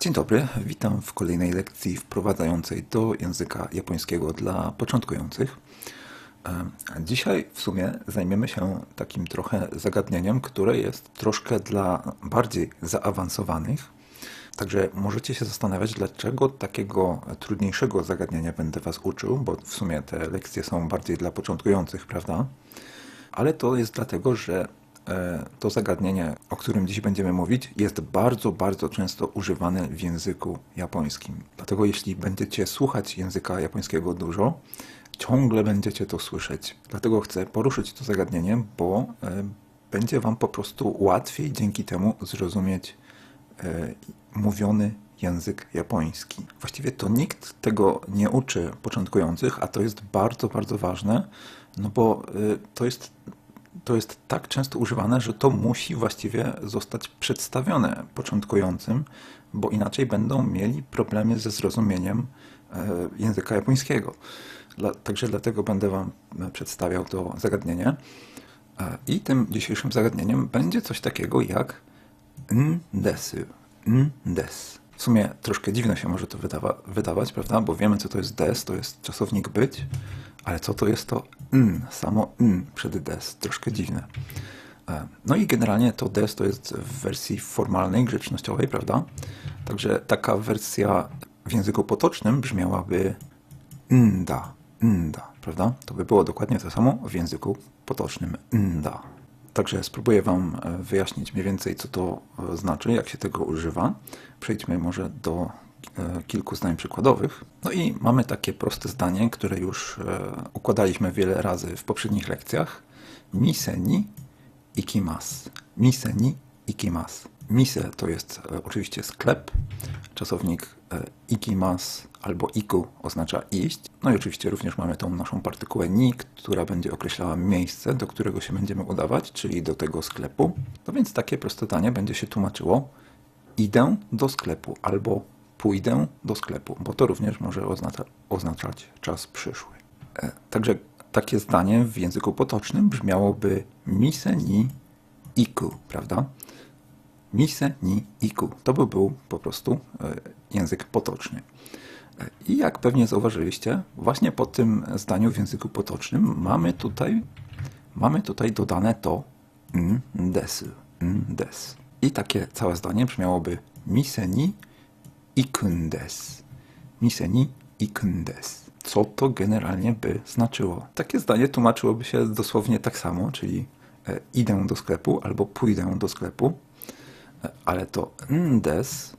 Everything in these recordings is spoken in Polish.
Dzień dobry, witam w kolejnej lekcji wprowadzającej do języka japońskiego dla początkujących. E, Dzisiaj w sumie zajmiemy się takim trochę zagadnieniem, które jest troszkę dla bardziej zaawansowanych. Także możecie się zastanawiać, dlaczego takiego trudniejszego zagadnienia będę Was uczył, bo w sumie te lekcje są bardziej dla początkujących, prawda? Ale to jest dlatego, że to zagadnienie, o którym dziś będziemy mówić, jest bardzo, bardzo często używane w języku japońskim. Dlatego jeśli będziecie słuchać języka japońskiego dużo, ciągle będziecie to słyszeć. Dlatego chcę poruszyć to zagadnienie, bo e, będzie Wam po prostu łatwiej dzięki temu zrozumieć e, mówiony język japoński. Właściwie to nikt tego nie uczy początkujących, a to jest bardzo, bardzo ważne, no bo to jest, to jest tak często używane, że to musi właściwie zostać przedstawione początkującym, bo inaczej będą mieli problemy ze zrozumieniem y, języka japońskiego. Także dlatego będę Wam przedstawiał to zagadnienie. E, I tym dzisiejszym zagadnieniem będzie coś takiego jak ndesu. Ndes. W sumie troszkę dziwne się może to wydawa wydawać, prawda? Bo wiemy, co to jest des, to jest czasownik być, ale co to jest to n, samo n przed des. Troszkę dziwne. E, No i generalnie to des to jest w wersji formalnej, grzecznościowej, prawda? Także taka wersja w języku potocznym brzmiałaby nda, nda, prawda? To by było dokładnie to samo w języku potocznym nda. Także spróbuję Wam e, wyjaśnić mniej więcej, co to e, znaczy, jak się tego używa. Przejdźmy może do kilku zdań przykładowych. No i mamy takie proste zdanie, które już układaliśmy wiele razy w poprzednich lekcjach. Mise ni ikimasu. Mise ni ikimasu. Mise to jest oczywiście sklep. Czasownik ikimas albo iku oznacza iść. No i oczywiście również mamy tą naszą partykułę ni, która będzie określała miejsce, do którego się będziemy udawać, czyli do tego sklepu. No więc takie proste zdanie będzie się tłumaczyło idę do sklepu albo pójdę do sklepu, bo to również może oznacza, oznaczać czas przyszły. E, także takie zdanie w języku potocznym brzmiałoby mise ni iku, prawda? Mise ni iku. To by był po prostu e, język potoczny. I jak pewnie zauważyliście, właśnie po tym zdaniu w języku potocznym mamy tutaj, mamy tutaj dodane to ndes, ndes. I takie całe zdanie brzmiałoby miseni ikundes. Miseni ikundes. Co to generalnie by znaczyło? Takie zdanie tłumaczyłoby się dosłownie tak samo, czyli e, idę do sklepu albo pójdę do sklepu, e, ale to ndes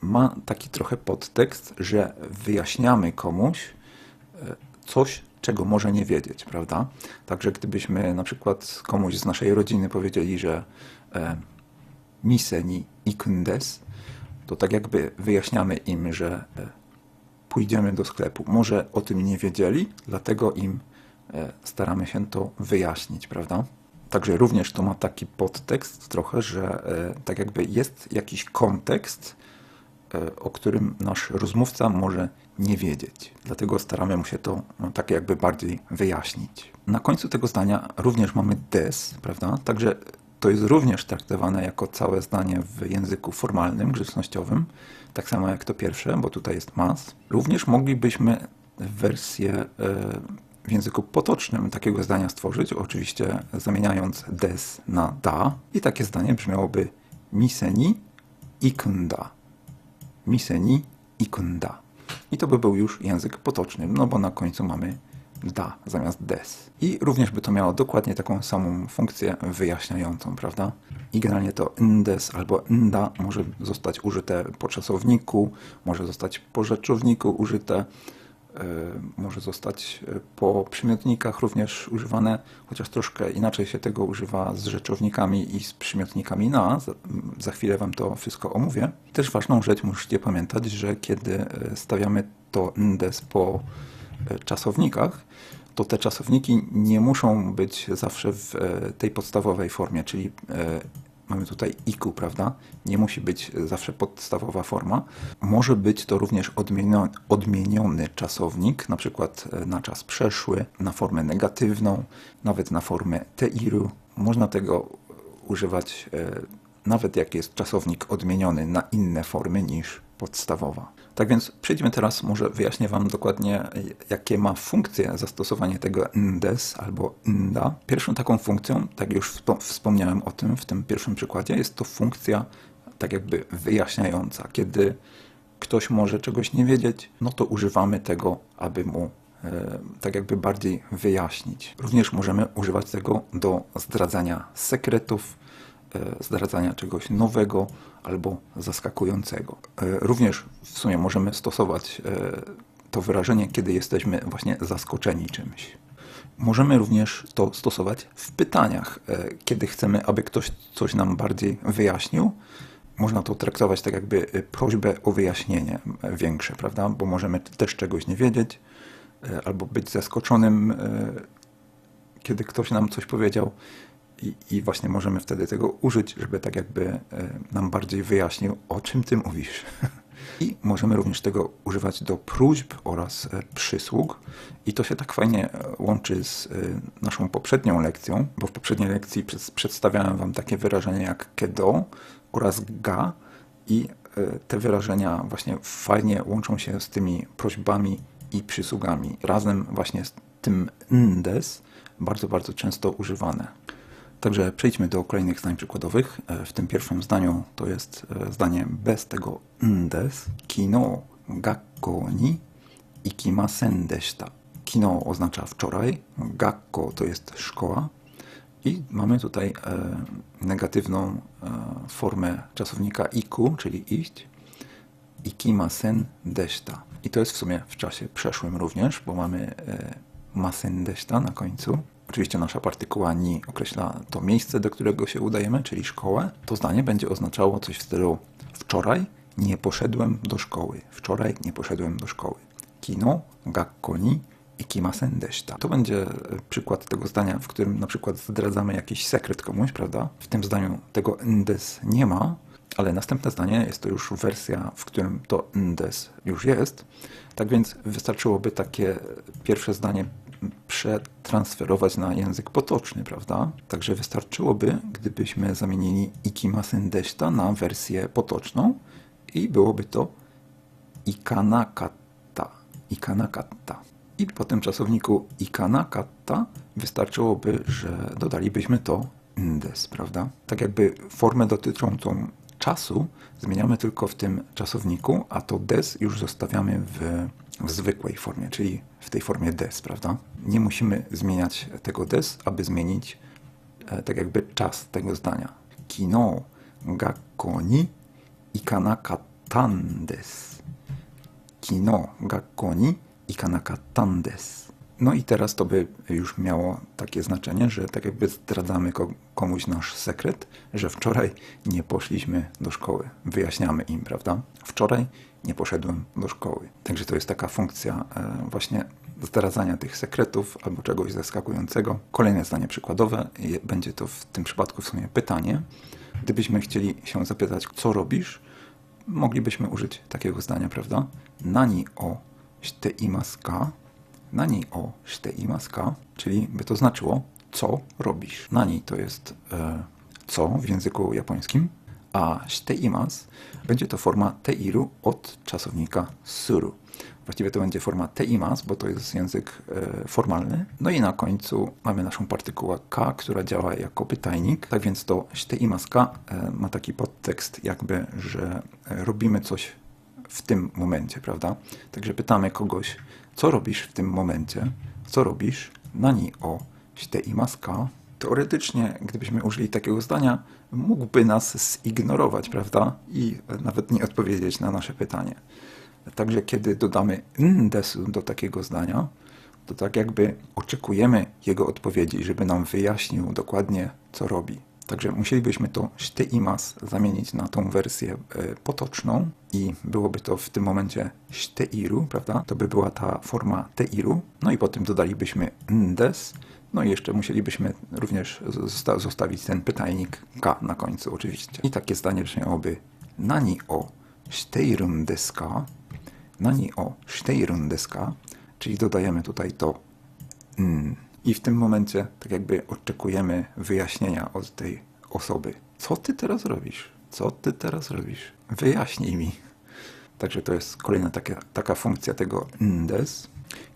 ma taki trochę podtekst, że wyjaśniamy komuś e, coś, czego może nie wiedzieć, prawda? Także gdybyśmy na przykład komuś z naszej rodziny powiedzieli, że e, mise ni ikundes, to tak jakby wyjaśniamy im, że e, pójdziemy do sklepu. Może o tym nie wiedzieli, dlatego im e, staramy się to wyjaśnić, prawda? Także również to ma taki podtekst trochę, że e, tak jakby jest jakiś kontekst, o którym nasz rozmówca może nie wiedzieć. Dlatego staramy mu się to no, tak jakby bardziej wyjaśnić. Na końcu tego zdania również mamy des, prawda? Także to jest również traktowane jako całe zdanie w języku formalnym, grzecznościowym, tak samo jak to pierwsze, bo tutaj jest mas. Również moglibyśmy wersję e, w języku potocznym takiego zdania stworzyć, oczywiście zamieniając des na da i takie zdanie brzmiałoby miseni ikunda miseni i kunda. I to by był już język potoczny, no bo na końcu mamy da zamiast des. I również by to miało dokładnie taką samą funkcję wyjaśniającą, prawda? I generalnie to ndes albo nda może zostać użyte po czasowniku, może zostać po rzeczowniku użyte, E, może zostać e, po przymiotnikach również używane, chociaż troszkę inaczej się tego używa z rzeczownikami i z przymiotnikami na. Za chwilę Wam to wszystko omówię. Też ważną rzecz musicie pamiętać, że kiedy e, stawiamy to ndes po czasownikach, to te czasowniki nie muszą być zawsze w tej podstawowej formie, czyli mamy tutaj iku, prawda? Nie musi być zawsze podstawowa forma. Może być to również odmieniony, odmieniony czasownik, na przykład e, na czas przeszły, na formę negatywną, nawet na formę teiru. Można tego używać e, nawet jak jest czasownik odmieniony na inne formy niż podstawowa. Tak więc przejdźmy teraz, może wyjaśnię Wam dokładnie, jakie ma funkcje zastosowanie tego ndes albo nda. Pierwszą taką funkcją, tak już wspomniałem o tym w tym pierwszym przykładzie, jest to funkcja tak jakby wyjaśniająca. Kiedy ktoś może czegoś nie wiedzieć, no to używamy tego, aby mu e, tak jakby bardziej wyjaśnić. Również możemy używać tego do zdradzania sekretów, zdradzania czegoś nowego albo zaskakującego. E, również w sumie możemy stosować to wyrażenie, kiedy jesteśmy właśnie zaskoczeni czymś. Możemy również to stosować w pytaniach, kiedy chcemy, aby ktoś coś nam bardziej wyjaśnił, można to traktować tak jakby prośbę o wyjaśnienie większe, prawda? Bo możemy też czegoś nie wiedzieć albo być zaskoczonym, kiedy ktoś nam coś powiedział i, i właśnie możemy wtedy tego użyć, żeby tak jakby nam bardziej wyjaśnił, o czym ty mówisz. I możemy również tego używać do próśb oraz przysług. I to się tak fajnie łączy z naszą poprzednią lekcją, bo w poprzedniej lekcji przedstawiałem Wam takie wyrażenie jak kedo, oraz ga i e, te wyrażenia właśnie fajnie łączą się z tymi prośbami i przysługami. Razem właśnie z tym ndes, bardzo, bardzo często używane. Także przejdźmy do kolejnych zdań przykładowych. E, w tym pierwszym zdaniu to jest e, zdanie bez tego ndes. Kino gakko ni ikimasen deshita. Kino oznacza wczoraj, gakko to jest szkoła, i mamy tutaj e, negatywną formę czasownika iku, czyli iść. Ikimasen deszta. I to jest w sumie w czasie przeszłym również, bo mamy masen deszta na końcu. Oczywiście nasza partykuła ni określa to miejsce, do którego się udajemy, czyli szkołę. To zdanie będzie oznaczało coś w stylu wczoraj nie poszedłem do szkoły. Wczoraj nie poszedłem do szkoły. Kino, gakko ni ikimasen deshita. To będzie e, przykład tego zdania, w którym na przykład zdradzamy jakiś sekret komuś, prawda? W tym zdaniu tego ndes nie ma, ale następne zdanie jest to już wersja, w którym to ndes już jest. Tak więc wystarczyłoby takie pierwsze zdanie przetransferować na język potoczny, prawda? Także wystarczyłoby, gdybyśmy zamienili ikimasen deshita na wersję potoczną i byłoby to ikanakata. Ikanakata. I po tym czasowniku ikana, katta wystarczyłoby, że dodalibyśmy to ndes, prawda? Tak jakby formę dotyczącą czasu zmieniamy tylko w tym czasowniku, a to des już zostawiamy w, w zwykłej formie, czyli w tej formie des, prawda? Nie musimy zmieniać tego des, aby zmienić e, tak jakby czas tego zdania. Kino gakko ni ikanakatan des. Kino gakko ni ikanaka tandes. No i teraz to by już miało takie znaczenie, że tak jakby zdradzamy komuś nasz sekret, że wczoraj nie poszliśmy do szkoły. Wyjaśniamy im, prawda? Wczoraj nie poszedłem do szkoły. Także to jest taka funkcja e, właśnie zdradzania tych sekretów albo czegoś zaskakującego. Kolejne zdanie przykładowe, będzie to w tym przypadku w sumie pytanie. Gdybyśmy chcieli się zapytać, co robisz, moglibyśmy użyć takiego zdania, prawda? Nani o していますか na niej o i maska, czyli by to znaczyło, co robisz. Na niej to jest e, co w języku japońskim, a imas będzie to forma teiru od czasownika suru. Właściwie to będzie forma teimas, bo to jest język e, formalny. No i na końcu mamy naszą partykułę k, która działa jako pytajnik. Tak więc to imas k e, ma taki podtekst jakby, że e, robimy coś w tym momencie, prawda? Także pytamy kogoś, co robisz w tym momencie? Co robisz? Nani o shite imaska? Teoretycznie, gdybyśmy użyli takiego zdania, mógłby nas zignorować, prawda? I nawet nie odpowiedzieć na nasze pytanie. Także kiedy dodamy ndesu do takiego zdania, to tak jakby oczekujemy jego odpowiedzi, żeby nam wyjaśnił dokładnie, co robi. Także musielibyśmy to imas zamienić na tą wersję e, potoczną i byłoby to w tym momencie iru, prawda? To by była ta forma teiru. No i potem dodalibyśmy ndes. No i jeszcze musielibyśmy również zostawić ten pytajnik k na końcu oczywiście. I takie zdanie brzmiałoby nani o shiteirun nani o shiteirun czyli dodajemy tutaj to n i w tym momencie tak jakby oczekujemy wyjaśnienia od tej osoby. Co ty teraz robisz? Co ty teraz robisz? Wyjaśnij mi. Także to jest kolejna taka, taka funkcja tego des.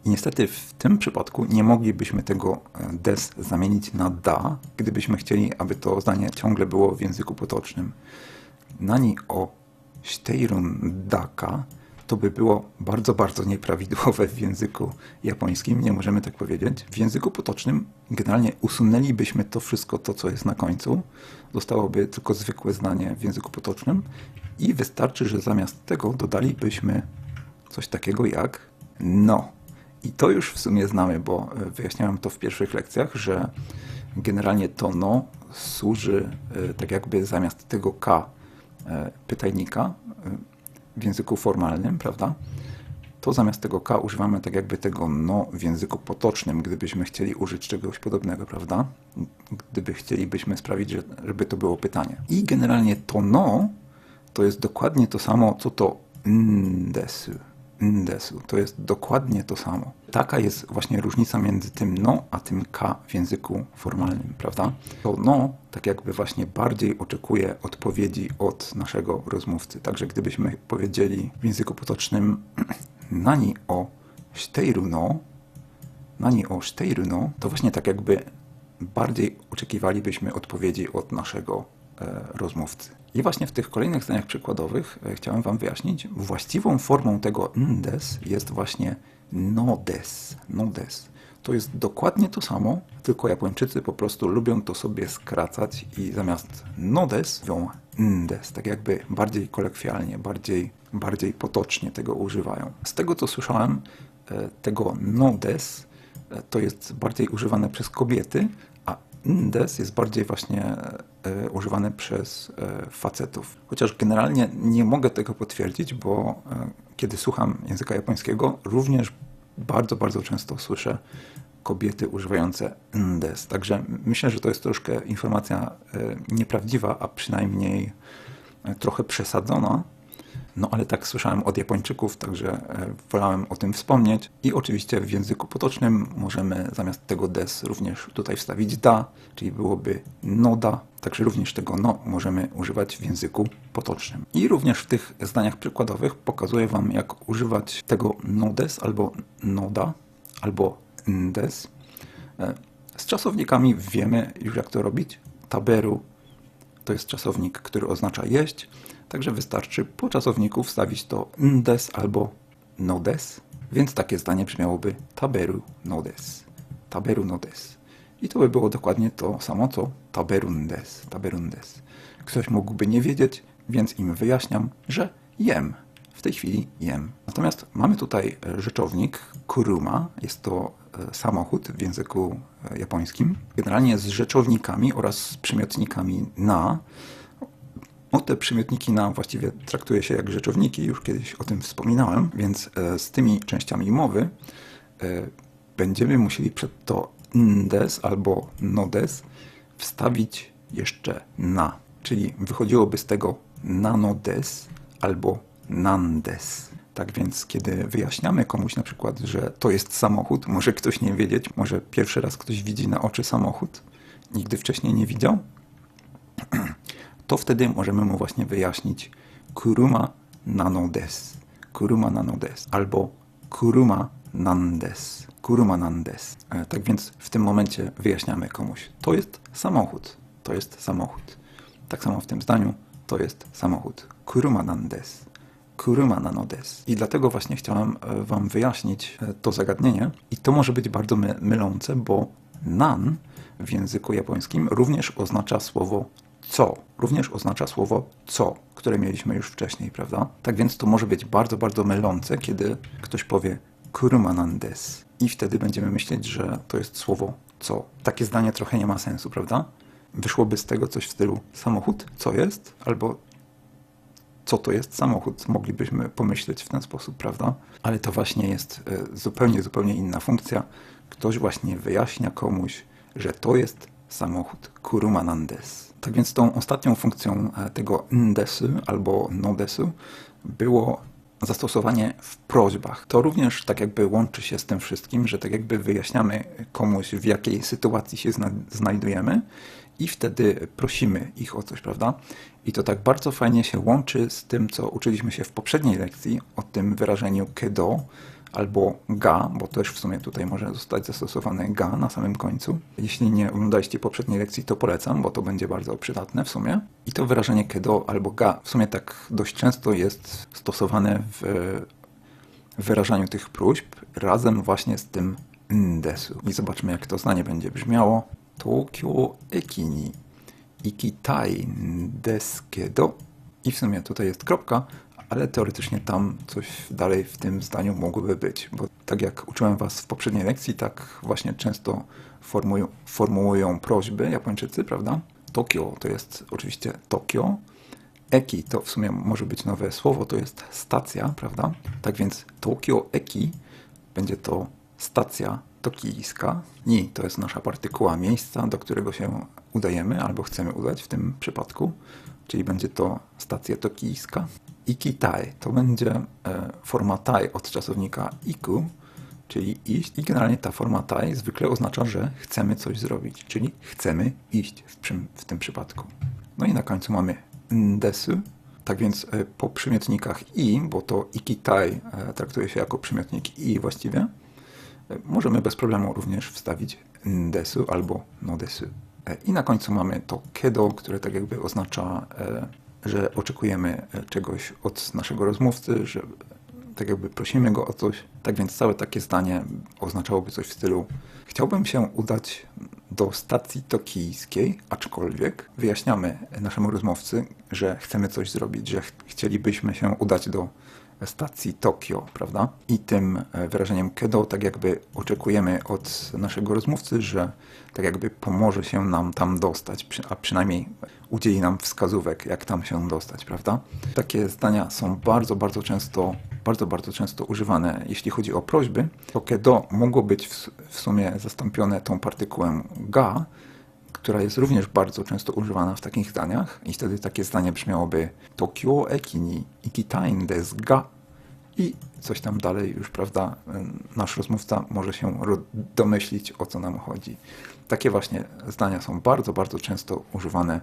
I niestety w tym przypadku nie moglibyśmy tego e, des zamienić na da, gdybyśmy chcieli, aby to zdanie ciągle było w języku potocznym. Nani o steirun daka to by było bardzo, bardzo nieprawidłowe w języku japońskim, nie możemy tak powiedzieć. W języku potocznym generalnie usunęlibyśmy to wszystko, to co jest na końcu, zostałoby tylko zwykłe zdanie w języku potocznym i wystarczy, że zamiast tego dodalibyśmy coś takiego jak no. I to już w sumie znamy, bo e, wyjaśniałem to w pierwszych lekcjach, że generalnie to no służy e, tak jakby zamiast tego k e, pytajnika w języku formalnym, prawda? To zamiast tego k używamy tak jakby tego no w języku potocznym, gdybyśmy chcieli użyć czegoś podobnego, prawda? Gdyby chcielibyśmy sprawić, żeby to było pytanie. I generalnie to no to jest dokładnie to samo, co to ndesu. Ndesu. To jest dokładnie to samo. Taka jest właśnie różnica między tym no, a tym k w języku formalnym, prawda? To no, tak jakby właśnie bardziej oczekuje odpowiedzi od naszego rozmówcy. Także gdybyśmy powiedzieli w języku potocznym nani o steiru no, nani o steiru no, to właśnie tak jakby bardziej oczekiwalibyśmy odpowiedzi od naszego e, rozmówcy. I właśnie w tych kolejnych zdaniach przykładowych e, chciałem Wam wyjaśnić, właściwą formą tego ndes jest właśnie nodes. Nodes. To jest dokładnie to samo, tylko Japończycy po prostu lubią to sobie skracać i zamiast nodes mówią ndes, tak jakby bardziej kolekwialnie, bardziej, bardziej potocznie tego używają. Z tego co słyszałem, e, tego nodes e, to jest bardziej używane przez kobiety, Ndes jest bardziej właśnie e, używany przez e, facetów. Chociaż generalnie nie mogę tego potwierdzić, bo e, kiedy słucham języka japońskiego, również bardzo, bardzo często słyszę kobiety używające ndes. Także myślę, że to jest troszkę informacja nieprawdziwa, a przynajmniej trochę przesadzona, no ale tak słyszałem od Japończyków, także e, wolałem o tym wspomnieć. I oczywiście w języku potocznym możemy zamiast tego des również tutaj wstawić da, czyli byłoby noda. Także również tego no możemy używać w języku potocznym. I również w tych zdaniach przykładowych pokazuję Wam, jak używać tego nodes albo noda, albo ndes. E, z czasownikami wiemy już jak to robić. Taberu to jest czasownik, który oznacza jeść. Także wystarczy po czasowniku wstawić to ndes albo nodes, więc takie zdanie brzmiałoby taberu nodes. Taberu nodes. I to by było dokładnie to samo co taberundes. Taberundes. Ktoś mógłby nie wiedzieć, więc im wyjaśniam, że jem. W tej chwili jem. Natomiast mamy tutaj rzeczownik kuruma. Jest to e, samochód w języku e, japońskim. Generalnie z rzeczownikami oraz z przymiotnikami na no, te przymiotniki na właściwie traktuje się jak rzeczowniki, już kiedyś o tym wspominałem, więc e, z tymi częściami mowy e, będziemy musieli przed to ndes albo nodes wstawić jeszcze na, czyli wychodziłoby z tego nanodes albo nandes. Tak więc, kiedy wyjaśniamy komuś na przykład, że to jest samochód, może ktoś nie wiedzieć, może pierwszy raz ktoś widzi na oczy samochód, nigdy wcześniej nie widział, to wtedy możemy mu właśnie wyjaśnić kuruma nanodes, kuruma nanodes albo kuruma nandes, kuruma nandes. E, tak więc w tym momencie wyjaśniamy komuś, to jest samochód, to jest samochód. Tak samo w tym zdaniu, to jest samochód, kuruma nandes. Kuruma nanodes. I dlatego właśnie chciałem e, Wam wyjaśnić e, to zagadnienie. I to może być bardzo my mylące, bo nan w języku japońskim również oznacza słowo co również oznacza słowo co, które mieliśmy już wcześniej, prawda? Tak więc to może być bardzo, bardzo mylące, kiedy ktoś powie kurumanandes i wtedy będziemy myśleć, że to jest słowo co. Takie zdanie trochę nie ma sensu, prawda? Wyszłoby z tego coś w stylu samochód, co jest, albo co to jest samochód, moglibyśmy pomyśleć w ten sposób, prawda? Ale to właśnie jest e, zupełnie, zupełnie inna funkcja. Ktoś właśnie wyjaśnia komuś, że to jest samochód Kurumanandes. Tak więc tą ostatnią funkcją e, tego ndesu albo nodesu było zastosowanie w prośbach. To również tak jakby łączy się z tym wszystkim, że tak jakby wyjaśniamy komuś w jakiej sytuacji się zna znajdujemy i wtedy prosimy ich o coś, prawda? I to tak bardzo fajnie się łączy z tym, co uczyliśmy się w poprzedniej lekcji, o tym wyrażeniu kedo albo ga, bo też w sumie tutaj może zostać zastosowane ga na samym końcu. Jeśli nie oglądaliście poprzedniej lekcji, to polecam, bo to będzie bardzo przydatne w sumie. I to wyrażenie kedo albo ga w sumie tak dość często jest stosowane w wyrażaniu tych próśb razem właśnie z tym ndesu. I zobaczmy, jak to zdanie będzie brzmiało. Tokyo eki ni ikitai desu kedo. I w sumie tutaj jest kropka, ale teoretycznie tam coś dalej w tym zdaniu mogłoby być, bo tak jak uczyłem Was w poprzedniej lekcji, tak właśnie często formują, formułują prośby Japończycy, prawda? Tokio to jest oczywiście Tokio, Eki to w sumie może być nowe słowo, to jest stacja, prawda? Tak więc Tokio Eki będzie to stacja tokijska. Ni to jest nasza partykuła miejsca, do którego się udajemy albo chcemy udać w tym przypadku, czyli będzie to stacja tokijska. Ikitai to będzie e, forma tai od czasownika iku, czyli iść. I generalnie ta forma tai zwykle oznacza, że chcemy coś zrobić, czyli chcemy iść w, w tym przypadku. No i na końcu mamy ndesu. Tak więc e, po przymiotnikach i, bo to ikitai e, traktuje się jako przymiotnik i właściwie, możemy bez problemu również wstawić ndesu albo nodesu. I na końcu mamy to kedo, które tak jakby oznacza, że oczekujemy czegoś od naszego rozmówcy, że tak jakby prosimy go o coś. Tak więc całe takie zdanie oznaczałoby coś w stylu chciałbym się udać do stacji tokijskiej, aczkolwiek wyjaśniamy naszemu rozmówcy, że chcemy coś zrobić, że ch chcielibyśmy się udać do stacji Tokio, prawda? I tym e, wyrażeniem kedo tak jakby oczekujemy od naszego rozmówcy, że tak jakby pomoże się nam tam dostać, a przynajmniej udzieli nam wskazówek, jak tam się dostać, prawda? Takie zdania są bardzo, bardzo często, bardzo, bardzo często używane, jeśli chodzi o prośby. To kedo mogło być w, w sumie zastąpione tą partykułem ga, która jest również bardzo często używana w takich zdaniach i wtedy takie zdanie brzmiałoby Tokyo eki ni ikitain desu ga i coś tam dalej już, prawda, nasz rozmówca może się domyślić, o co nam chodzi. Takie właśnie zdania są bardzo, bardzo często używane,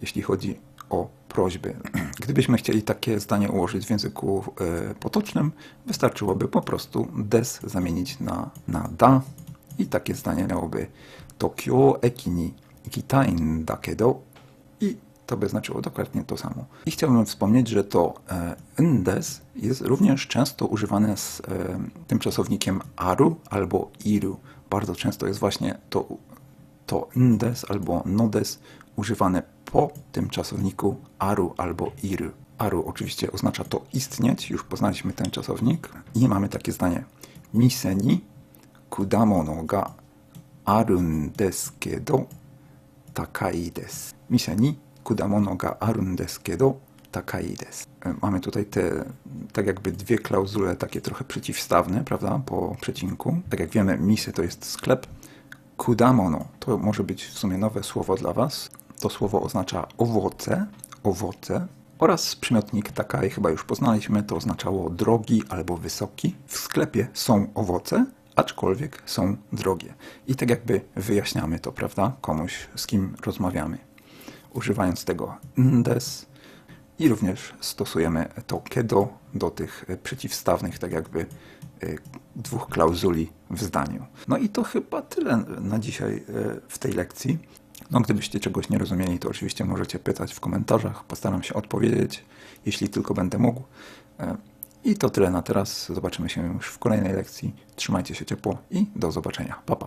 jeśli chodzi o prośby. Gdybyśmy chcieli takie zdanie ułożyć w języku e, potocznym, wystarczyłoby po prostu des zamienić na, na da i takie zdanie miałoby Tokyo eki ni ikitain da kedo i to by znaczyło dokładnie to samo. I chciałbym wspomnieć, że to e, ndes jest również często używane z e, tym czasownikiem aru albo iru. Bardzo często jest właśnie to, to ndes albo nodes używane po tym czasowniku aru albo iru. Aru oczywiście oznacza to istnieć, już poznaliśmy ten czasownik. I mamy takie zdanie. Miseni kudamono ga arun desu kedo takai desu. Miseni kudamono ga arun desu kedo takai desu. E, mamy tutaj te tak jakby dwie klauzule takie trochę przeciwstawne, prawda, po przecinku. Tak jak wiemy, mise to jest sklep. Kudamono to może być w sumie nowe słowo dla Was. To słowo oznacza owoce, owoce oraz przymiotnik takai chyba już poznaliśmy, to oznaczało drogi albo wysoki. W sklepie są owoce, aczkolwiek są drogie. I tak jakby wyjaśniamy to, prawda, komuś, z kim rozmawiamy używając tego ndes i również stosujemy to kedo do tych przeciwstawnych, tak jakby e, dwóch klauzuli w zdaniu. No i to chyba tyle na dzisiaj e, w tej lekcji. No, gdybyście czegoś nie rozumieli, to oczywiście możecie pytać w komentarzach. Postaram się odpowiedzieć, jeśli tylko będę mógł. I to tyle na teraz. Zobaczymy się już w kolejnej lekcji. Trzymajcie się ciepło i do zobaczenia. Pa, pa.